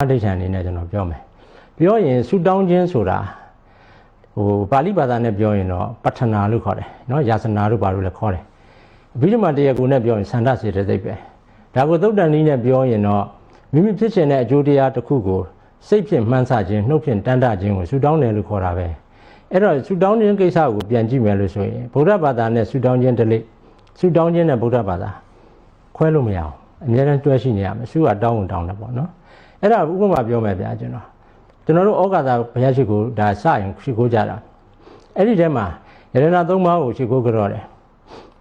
အဋ္ဌိဌာန်အနေနဲ့ကျွန်တော်ပြောမယ်ပြောရင်ဆူတောင်းခြင်းဆိုတာဟိုပါဠိဘာသာနဲ့ပြောရင်တော့ပဋ္ဌနာလို့ခေါ်တယ်နော်ယာစနာလို့ပါလို့လည်းခေါ်တယ်အဘိဓမ္မာတရားကိုနဲ့ပြောရင်ဆန္ဒစေတသိက်ပဲဒါကိုသုတ်တန်နည်းနဲ့ပြောရင်တော့မိမိဖြစ်ရှင်တဲ့အကျိုးတရားတစ်ခုကိုစိတ်ဖြင့်မှန်းဆခြင်းနှုတ်ဖြင့်တန်တခြင်းကိုဆူတောင်းတယ်လို့ခေါ်တာပဲအဲ့တော့ဆူတောင်းခြင်းကိစ္စကိုပြန်ကြည့်မယ်လို့ဆိုရင်ဗုဒ္ဓဘာသာနဲ့ဆူတောင်းခြင်းတလိဆူတောင်းခြင်းနဲ့ဗုဒ္ဓဘာသာခွဲလို့မရအောင်အများတန်းတွဲရှိနေရမယ်ဆူကတောင်းဝန်တောင်းတယ်ပေါ့နော် အဲ့ဒါဥပမာပြောမယ်ဗျာကျွန်တော်ကျွန်တော်တို့ဩဃာသာဘုရားရှိခိုးဒါစရင်ရှိခိုးကြတာအဲ့ဒီထဲမှာယရဏသုံးပါးကိုရှိခိုးကြတော့တယ်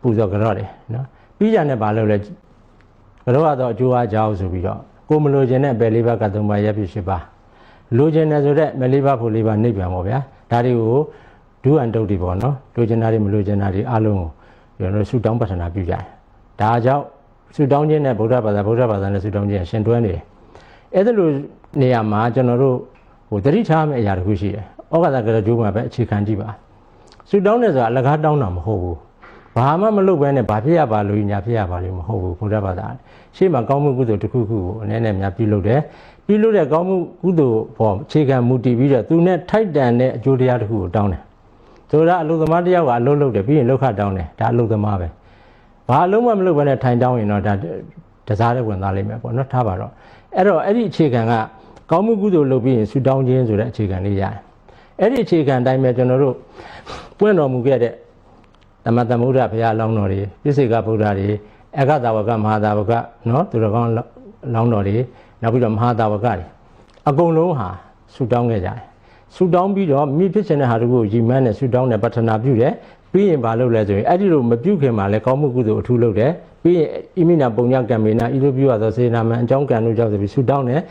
ပူဇော်ကြတော့တယ်နော်ပြီးကြတဲ့ဘာလို့လဲကတော့တော့အကျိုးအားကြောင်းဆိုပြီးတော့ကိုမလိုချင်တဲ့ပယ်လေးပါးကသုံးပါးရပ်ပြရှိပါလိုချင်တယ်ဆိုတော့မလေးပါးဖို့လေးပါးနှိပ်ပြန်ပါဗျာဒါတွေကိုဒုအန်တုတ်တွေပေါ့နော်လိုချင်တာတွေမလိုချင်တာတွေအလုံးကိုကျွန်တော်တို့ဆုတောင်းပတ္ထနာပြုကြတယ်ဒါကြောင့်ဆုတောင်းခြင်းနဲ့ဗုဒ္ဓဘာသာဗုဒ္ဓဘာသာနဲ့ဆုတောင်းခြင်းရှင်တွဲနေတယ် အဲ့ဒါလိုနေရာမှာကျွန်တော်တို့ဟိုတတိထားမယ့်အရာတစ်ခုရှိတယ်ဩဃာတကရကျိုးမှာပဲအခြေခံကြည့်ပါဆုတောင်းတယ်ဆိုတာအလကားတောင်းတာမဟုတ်ဘူးဘာမှမလုပ်ဘဲနဲ့ဘာဖြစ်ရပါလို့ညာဖြစ်ရပါလို့မဟုတ်ဘူးဘုရားဘာသာရှေ့မှာကောင်းမှုကုသိုလ်တစ်ခုခုကိုအနေနဲ့များပြုလုပ်တယ်ပြုလုပ်တဲ့ကောင်းမှုကုသိုလ်ပေါ်အခြေခံမူတည်ပြီးတော့သူနဲ့ထိုက်တန်တဲ့အကျိုးတရားတစ်ခုကိုတောင်းတယ်ဆိုတာအလုသမားတယောက်ကအလုပ်လုပ်တယ်ပြီးရင်လောက်ခတောင်းတယ်ဒါအလုသမားပဲဘာအလုံးမမလုပ်ဘဲနဲ့ထိုင်တောင်းရင်တော့ဒါတစားတဲ့ဝင်သားလိမ့်မယ်ပေါ့နော်ထားပါတော့ အဲ့တော့အဲ့ဒီအခြေခံကကောင်းမှုကုသိုလ်လုပ်ပြီးရင်ဆူတောင်းခြင်းဆိုတဲ့အခြေခံလေးရတယ်အဲ့ဒီအခြေခံအတိုင်းပဲကျွန်တော်တို့ပွင့်တော်မူခဲ့တဲ့သမတမုဒ္ဒဘုရားလောင်းတော်တွေပြစ္ဆေကဗုဒ္ဓတွေအဂသာဝကမဟာသာဝကနော်သူတော်ကောင်းလောင်းတော်တွေနောက်ပြီးတော့မဟာသာဝကတွေအကုန်လုံးဟာဆူတောင်းခဲ့ကြတယ်ဆူတောင်းပြီးတော့မိဖြစ်ခြင်းတဲ့ဟာတို့ကိုရီမန်းနဲ့ဆူတောင်းနဲ့ပတ္ထနာပြုတယ်ပြီးရင်ဘာလုပ်လဲဆိုရင်အဲ့ဒီလိုမပြုခင်မှာလဲကောင်းမှုကုသိုလ်အထူးလုပ်တယ် ပြီးရင်ဣမိနာပုံညကံမေနာဤလိုပြုရသောစေနာမံအကြောင်းကံတို့ကြောင့်ဆိုပြီးဆူတောင်းတယ်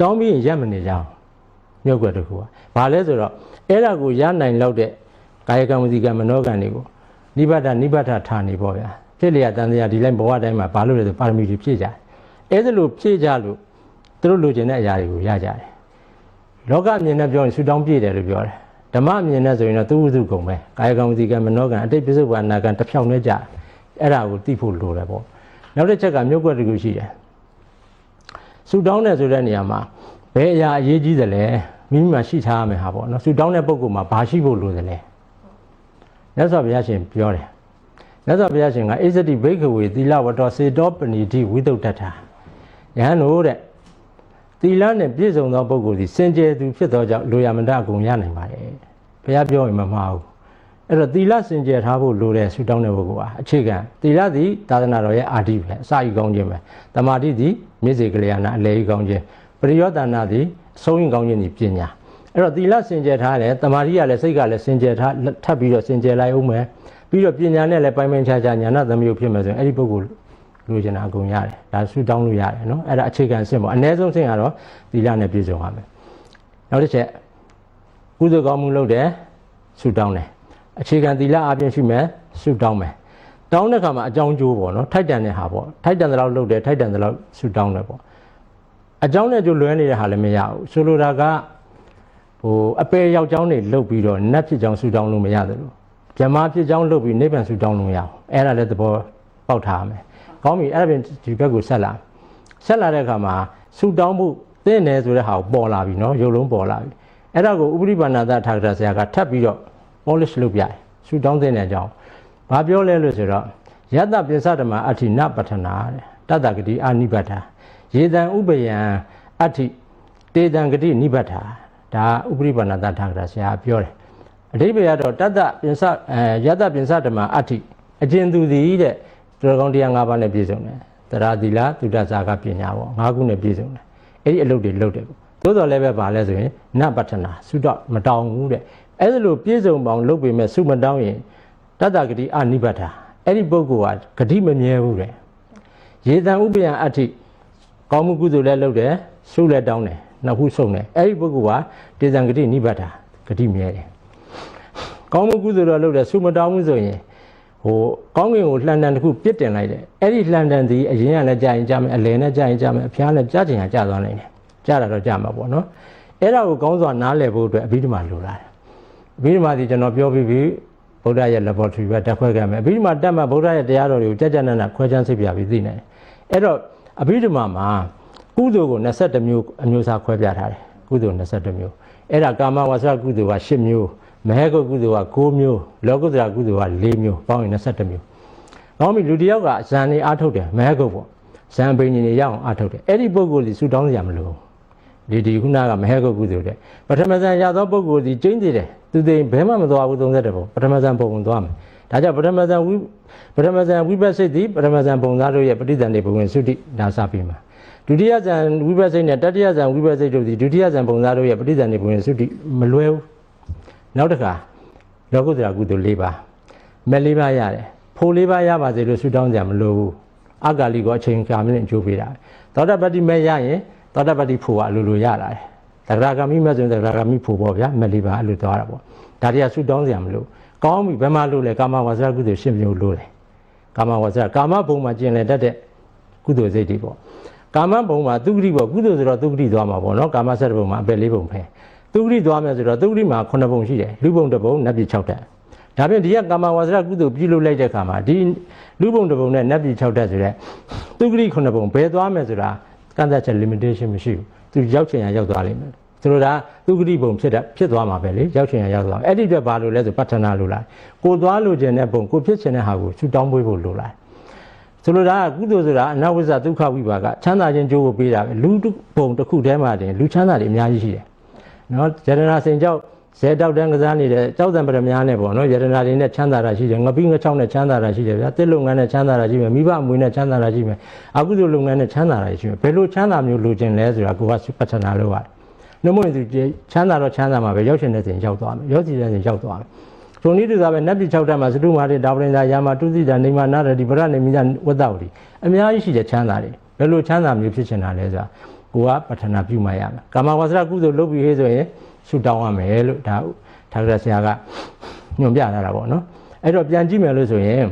တောင်းပြီးရင်ရက်မနေကြအောင်မြုပ်ွက်တစ်ခုကဘာလဲဆိုတော့အဲ့ဒါကိုရနိုင်လောက်တဲ့ကာယကံဝစီကံမနောကံတွေကိုနိဗ္ဗာန်နိဗ္ဗာန်ထာနေပေါ့ဗျာဖြစ်လျက်တန်တရားဒီလိုက်ဘဝတိုင်းမှာဘာလို့လဲဆိုပါရမီတွေဖြည့်ကြတယ်အဲ့ဒါလို့ဖြည့်ကြလို့သူတို့လိုချင်တဲ့အရာတွေကိုရကြတယ်လောကအမြင်နဲ့ပြောရင်ဆူတောင်းပြည့်တယ်လို့ပြောတယ်ဓမ္မအမြင်နဲ့ဆိုရင်တော့သူဝုစုကုံပဲကာယကံဝစီကံမနောကံအတိတ်ပြစ္ဆုတ်ဘာနာကံတစ်ဖြောင်းနဲ့ကြ အဲ့ဒါကိုသိဖို့လိုတယ်ပေါ့နောက်တစ်ချက်ကမြို့ကွက်တကူရှိတယ်ဆူတောင်းတယ်ဆိုတဲ့နေရာမှာဘယ်အရာအရေးကြီးသလဲမိမိမှာရှိထားရမယ်ဟာပေါ့နော်ဆူတောင်းတဲ့ပုံကမှာဘာရှိဖို့လိုသလဲမြတ်စွာဘုရားရှင်ပြောတယ်မြတ်စွာဘုရားရှင်ကအိဇတိဘိက္ခဝေသီလဝတ္တစေတောပဏိတိဝိတုဒ္ဒတာယဟန်တို့တဲ့သီလနဲ့ပြည့်စုံသောပုဂ္ဂိုလ်သည်စင်ကြယ်သူဖြစ်သောကြောင့်လိုရမန္တအကုန်ရနိုင်ပါတယ်ဘုရားပြောရင်မမှားဘူး အဲ့တော့သီလစင်ကြယ်ထားဖို့လိုတဲ့ဆုတောင်းတဲ့ပုဂ္ဂိုလ်ဟာအခြေခံသီလသည်သာသနာတော်ရဲ့အာဓိပဲအစာဤကောင်းခြင်းပဲတမာတိသည်မြစ်စေကလျာဏအလေဤကောင်းခြင်းပရိယောတနာသည်အဆုံးရင်ကောင်းခြင်းသည်ပညာအဲ့တော့သီလစင်ကြယ်ထားတယ်တမာတိကလည်းစိတ်ကလည်းစင်ကြယ်ထားထပ်ပြီးတော့စင်ကြယ်လိုက်အောင်မယ်ပြီးတော့ပညာနဲ့လည်းပိုင်ပိုင်ခြားခြားညာနာသမယုတ်ဖြစ်မယ်ဆိုရင်အဲ့ဒီပုဂ္ဂိုလ်လိုချင်တာအကုန်ရတယ်ဒါဆူတောင်းလို့ရတယ်နော်အဲ့ဒါအခြေခံအဆင့်ပေါ့အ ਨੇ ဆုံးအဆင့်ကတော့သီလနဲ့ပြည့်စုံရမယ်နောက်တစ်ချက်ကုသိုလ်ကောင်းမှုလုပ်တယ်ဆူတောင်းတယ် အခြေခံသီလအပြင်ရှိမယ်ဆုတောင်းမယ်တောင်းတဲ့အခါမှာအကြောင်းကျိုးပေါ့နော်ထိုက်တန်တဲ့ဟာပေါ့ထိုက်တန်တဲ့လောက်လုပ်တယ်ထိုက်တန်တဲ့လောက်ဆူတောင်းတယ်ပေါ့အကြောင်းနဲ့ကျိုးလွဲနေတဲ့ဟာလည်းမရဘူးဆိုလိုတာကဟိုအပေရောက်ကြောင်းတွေလုတ်ပြီးတော့နတ်ဖြစ်ကြောင်းဆူတောင်းလို့မရတယ်လို့ဗြဟ္မာဖြစ်ကြောင်းလုတ်ပြီးနိဗ္ဗာန်ဆူတောင်းလို့မရဘူးအဲ့ဒါလည်းသဘောပေါက်ထားရမယ်ကောင်းပြီအဲ့ဒါပြင်ဒီဘက်ကိုဆက်လာဆက်လာတဲ့အခါမှာဆူတောင်းမှုသိနေဆိုတဲ့ဟာကိုပေါ်လာပြီနော်ရုပ်လုံးပေါ်လာပြီအဲ့ဒါကိုဥပရိပါဏာသထာဂရဆရာကထပ်ပြီးတော့ polish လုပ်ပြတယ်ဆူတောင်းသင့်တဲ့အကြောင်းဘာပြောလဲလို့ဆိုတော့ယတပိစဓမ္မအဋ္ဌိနပဋ္ဌနာတဲ့တတ္တဂတိအာနိဗ္ဗတာယေတံဥပယံအဋ္ဌိတေတံဂတိနိဗ္ဗတာဒါဥပရိပန္နသထာဂရဆရာပြောတယ်အဓိပ္ပာယ်ကတော့တတ္တပိစအဲယတပိစဓမ္မအဋ္ဌိအကျဉ်သူသည်တဲ့သူတော်ကောင်းတရား၅ပါးနဲ့ပြည့်စုံတယ်တရားသီလသုဒ္ဓဇာကပညာပေါ့၅ခုနဲ့ပြည့်စုံတယ်အဲ့ဒီအလုပ်တွေလုပ်တယ်ပေါ့သို့တော်လည်းပဲဗာလဲဆိုရင်နပတ္ထနာသုဒ္ဓမတောင်းဘူးတဲ့ အဲ့ဒါလိုပြည့်စုံပေါင်းလုပ်ပေမဲ့သုမတောင်းရင်တတ္တဂတိအနိဗ္ဗတာအဲ့ဒီပုဂ္ဂိုလ်ကဂတိမမြဲဘူးတဲ့ရေတံဥပယံအဋ္ဌိကောင်းမှုကုသိုလ်လည်းလုပ်တယ်ဆုလည်းတောင်းတယ်နှစ်ခုဆုံးတယ်အဲ့ဒီပုဂ္ဂိုလ်ကတေဇံဂတိနိဗ္ဗတာဂတိမြဲတယ်ကောင်းမှုကုသိုလ်တော့လုပ်တယ်ဆုမတောင်းဘူးဆိုရင်ဟိုကောင်းကင်ကိုလှန်တန်တစ်ခုပြစ်တင်လိုက်တယ်အဲ့ဒီလှန်တန်ဒီအရင်ကလည်းကြာရင်ကြာမယ်အလယ်နဲ့ကြာရင်ကြာမယ်အဖျားလည်းကြာချင်ရင်ကြာသွားနိုင်တယ်ကြာတာတော့ကြာမှာပေါ့နော်အဲ့ဒါကိုကောင်းစွာနားလည်ဖို့အတွက်အဘိဓမ္မာလိုလာတယ် အဘိဓမ္မာဒီကျွန်တော်ပြောပြီးပြီဗုဒ္ဓရဲ့ laboratory ပဲတက်ခွဲခဲ့မယ်အဘိဓမ္မာတက်မှဗုဒ္ဓရဲ့တရားတော်တွေကိုကြကြနနခွဲချမ်းစိတ်ပြပြီးသိနိုင်တယ်အဲ့တော့အဘိဓမ္မာမှာကုသိုလ်ကို22မျိုးအမျိုးအစားခွဲပြထားတယ်ကုသိုလ်22မျိုးအဲ့ဒါကာမဝါစာကုသိုလ်က10မျိုးမဟေကုကုသိုလ်က9မျိုးလောကုတ္တရာကုသိုလ်က4မျိုးပေါင်းရင်22မျိုး။ကောင်းပြီလူတစ်ယောက်ကဇန်နေအားထုတ်တယ်မဟေကုပေါ့ဇန်ပင်ကြီးနေရအောင်အားထုတ်တယ်အဲ့ဒီပုဂ္ဂိုလ်ကြီးဆူတောင်းစရာမလိုဘူး ဒီဒီခုနကမဟေကုကုသိုလ်တဲ့ပထမဇန်ရသောပုဂ္ဂိုလ်ဒီကျင်းသေးတယ်သူသိရင်ဘယ်မှမသွားဘူး31ပုံပထမဇန်ပုံပုံသွားမယ်ဒါကြောင့်ပထမဇန်ဝိပထမဇန်ဝိပဿိတ်သည်ပထမဇန်ပုံသားတို့ရဲ့ပဋိသန္ဓေဘဝင်သုတိဒါစပြီးမှာဒုတိယဇန်ဝိပဿိတ်နဲ့တတိယဇန်ဝိပဿိတ်တို့သည်ဒုတိယဇန်ပုံသားတို့ရဲ့ပဋိသန္ဓေဘဝင်သုတိမလွဲဘူးနောက်တစ်ခါလောကုတ္တရာကုသိုလ်၄ပါးမဲ့၄ပါးရတယ်ဖိုလ်၄ပါးရပါစေလို့ဆုတောင်းကြမလို့ဘူးအဂါလိကိုအချိန်ကြာမြင့်အကျိုးပေးတာသောတပတ္တိမဲ့ရရင် သောတပတ္တိဖို့ကအလိုလိုရတာတယ်သရဂါမိမဲ့ဆိုရင်သရဂါမိဖို့ပေါ့ဗျာမဲ့လေးပါအဲ့လိုသွားတာပေါ့ဒါတွေကဆုတောင်းကြမလို့ကောင်းပြီဘယ်မှာလို့လဲကာမဝါစရကုသိုလ်ရှင်းမျိုးလို့လဲကာမဝါစရကာမဘုံမှာကျင်လည်တတ်တဲ့ကုသိုလ်စိတ်တွေပေါ့ကာမဘုံမှာသူဂတိပေါ့ကုသိုလ်ဆိုတော့သူဂတိသွားမှာပေါ့နော်ကာမဆက်ဘုံမှာအပယ်လေးဘုံဖယ်သူဂတိသွားမယ်ဆိုတော့သူဂတိမှာ9ဘုံရှိတယ်လူဘုံတစ်ဘုံနတ်ပြည်6တက်ဒါဖြင့်ဒီကကာမဝါစရကုသိုလ်ပြုလုပ်လိုက်တဲ့အခါမှာဒီလူဘုံတစ်ဘုံနဲ့နတ်ပြည်6တက်ဆိုတဲ့သူဂတိ9ဘုံဘယ်သွားမယ်ဆိုတာ ကန့်သက်ချက် limitation မရှိဘူးသူရောက်ချင်ရရောက်သွားလိမ့်မယ်ဆိုလိုတာသူဂတိဘုံဖြစ်တာဖြစ်သွားမှာပဲလေရောက်ချင်ရရောက်သွားအဲ့ဒီအတွက်ဘာလို့လဲဆိုပဋ္ဌာနာလို့လားကိုသွားလို့ခြင်းတဲ့ဘုံကိုဖြစ်ခြင်းတဲ့ဟာကိုချူတောင်းပွေးဖို့လိုလားဆိုလိုတာကကုသိုလ်ဆိုတာအနဝိဇ္ဇဒုက္ခဝိပါကချမ်းသာခြင်းကြိုးကိုပေးတာပဲလူဘုံတစ်ခုတည်းမှာတင်လူချမ်းသာတွေအများကြီးရှိတယ်နော်ဇေဒနာစင်ကြောက် ဇေတောက်တန်းကစားနေတဲ့ကြောက်တံပရမများနဲ့ပေါ့နော်ယရနာတွေနဲ့ချမ်းသာတာရှိတယ်ငပိငချောင်းနဲ့ချမ်းသာတာရှိတယ်ဗျာတစ်လုပ်ငန်းနဲ့ချမ်းသာတာရှိမယ်မိဘအမွေနဲ့ချမ်းသာတာရှိမယ်အကုသိုလ်လုပ်ငန်းနဲ့ချမ်းသာတာရှိမယ်ဘယ်လိုချမ်းသာမျိုးလိုချင်လဲဆိုတာကိုကပဋ္ဌာနာလို့ရတယ်နှမွေသူချမ်းသာတော့ချမ်းသာမှာပဲရောက်ရှင်တဲ့စဉ်ရောက်သွားမယ်ရောက်စီတဲ့စဉ်ရောက်သွားမယ်ဒုနည်းတူသာပဲနတ်ပြည်6တက်မှာစတုမာတိဒါပရင်သာယာမတုသိတာနေမနာရတိပရနေမိတာဝတ္တဝတိအများကြီးရှိတဲ့ချမ်းသာတွေဘယ်လိုချမ်းသာမျိုးဖြစ်ချင်တာလဲဆိုတာကိုကပဋ္ဌာနာပြုမှရမယ်ကာမဝါစရကုသိုလ်လုပ်ပြီးဟေးဆိုရင် ဆူတောင်းရမယ်လို့ဒါထာဂရဆရာကညွှန်ပြထားတာပေါ့နော်အဲ့တော့ပြန်ကြည့်မယ်လို့ဆိုရင်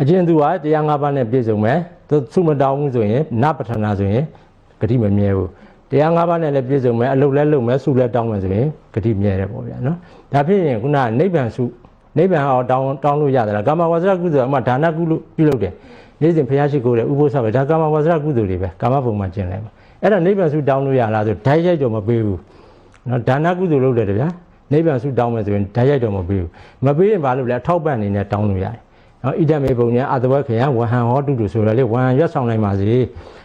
အကျဉ်သူကတရား၅ပါးနဲ့ပြည့်စုံမယ်သူသုမတောင်းဘူးဆိုရင်နပဋ္ဌာနာဆိုရင်ဂတိမမြဲဘူးတရား၅ပါးနဲ့လည်းပြည့်စုံမယ်အလုတ်လည်းလုံမယ်ဆုလည်းတောင်းမယ်ဆိုရင်ဂတိမြဲတယ်ပေါ့ဗျာနော်ဒါဖြစ်ရင်ခုနကနိဗ္ဗာန်ဆုနိဗ္ဗာန်ဟောတောင်းတောင်းလို့ရတယ်လားကာမဝါစရကုသိုလ်အမှဒါနကုလို့ပြုလုပ်တယ်နေ့စဉ်ဘုရားရှိခိုးတယ်ဥပုသ်ဆောက်တယ်ဒါကာမဝါစရကုသိုလ်တွေပဲကာမဘုံမှာကျင်လိုက်ပါအဲ့ဒါနိဗ္ဗာန်ဆုတောင်းလို့ရလားဆိုဓာတ်ရိုက်တော့မပေးဘူး နော်ဒါနကုသိုလ်လုပ်တယ်ဗျာနိဗ္ဗာန်ဆုတောင်းမယ်ဆိုရင်ဓာတ်ရိုက်တော့မပေးဘူးမပေးရင်ဘာလို့လဲအထောက်ပံ့အနေနဲ့တောင်းလို့ရတယ်နော်ဣဒမေပုံညာအတဝခေယဝဟံဟောတုတုဆိုရလေဝဟံရွတ်ဆောင်နိုင်ပါစေ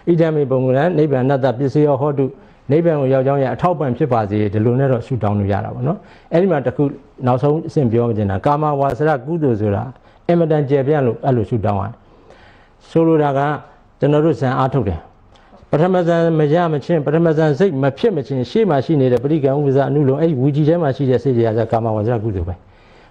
ဣဒမေပုံကလည်းနိဗ္ဗာန်တ္တပစ္စယောဟောတုနိဗ္ဗာန်ကိုရောက်ကြောင်းရဲ့အထောက်ပံ့ဖြစ်ပါစေဒီလိုနဲ့တော့ဆုတောင်းလို့ရတာပေါ့နော်အဲ့ဒီမှာတခုနောက်ဆုံးအဆင့်ပြောချင်တာကာမဝါစရကုသိုလ်ဆိုတာအမတန်ကျေပြန့်လို့အဲ့လိုဆုတောင်းရတယ်ဆိုလိုတာကကျွန်တော်တို့ဇံအားထုတ်တယ် ပထမဇန်မရမချင်းပထမဇန်စိတ်မဖြစ်မချင်းရှေ့မှာရှိနေတဲ့ပရိကံဥပဇာအနုလုံးအဲ့ဒီဝီကြီးထဲမှာရှိတဲ့စိတ်တရားကကာမဝါစရကုသိုလ်ပဲ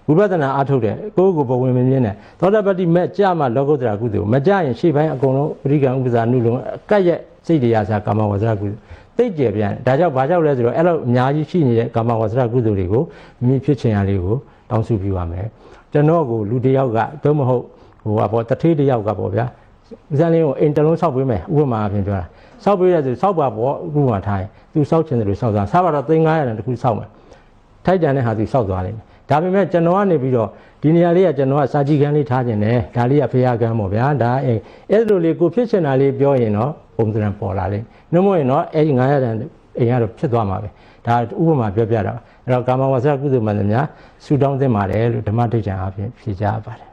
ဝိပဿနာအားထုတ်တယ်ကိုယ့်ကိုယ်ဘဝင်မမြင်နဲ့သောတာပတ္တိမဲ့ကြမှာလောကုတ္တရာကုသိုလ်မကြရင်ရှေ့ပိုင်းအကုန်လုံးပရိကံဥပဇာအနုလုံးအကတ်ရဲ့စိတ်တရားကကာမဝါစရကုသိုလ်သိကြပြန်ဒါကြောင့်ဘာကြောင့်လဲဆိုတော့အဲ့လိုအများကြီးရှိနေတဲ့ကာမဝါစရကုသိုလ်တွေကိုမိဖြစ်ချင်ရလေးကိုတောင်းစုပြုရမယ်ကျွန်တော်ကိုလူတစ်ယောက်ကသို့မဟုတ်ဟိုကပေါ့တထေးတစ်ယောက်ကပေါ့ဗျာ ဥစားလေးကိုအိမ်တလုံးဆောက်ပေးမယ်ဥပမာအပြင်ပြောတာဆောက်ပေးရဆိုဆောက်ပါပေါ့ဥပမာထားရင်သူဆောက်ချင်တယ်လို့ဆောက်သွားစားပါတော့3900တန်တခုဆောက်မယ်ထိုက်တန်တဲ့ဟာသူဆောက်သွားလိမ့်မယ်ဒါပေမဲ့ကျွန်တော်ကနေပြီးတော့ဒီနေရာလေးကကျွန်တော်ကစာကြည့်ခန်းလေးထားခြင်းတယ်ဒါလေးကဖရာကန်းပေါ့ဗျာဒါအဲအဲ့လိုလေးကိုဖြစ်ချင်တာလေးပြောရင်တော့ပုံစံပေါ်လာလိမ့်နှမရင်တော့အဲ့ဒီ900တန်အိမ်ကတော့ဖြစ်သွားမှာပဲဒါဥပမာပြောပြတာအဲ့တော့ကာမဝါစကုသိုလ်မှန်သမျှဆူတောင်းသင့်ပါတယ်လို့ဓမ္မဒိဋ္ဌာန်အပြင်ဖြေကြပါတယ်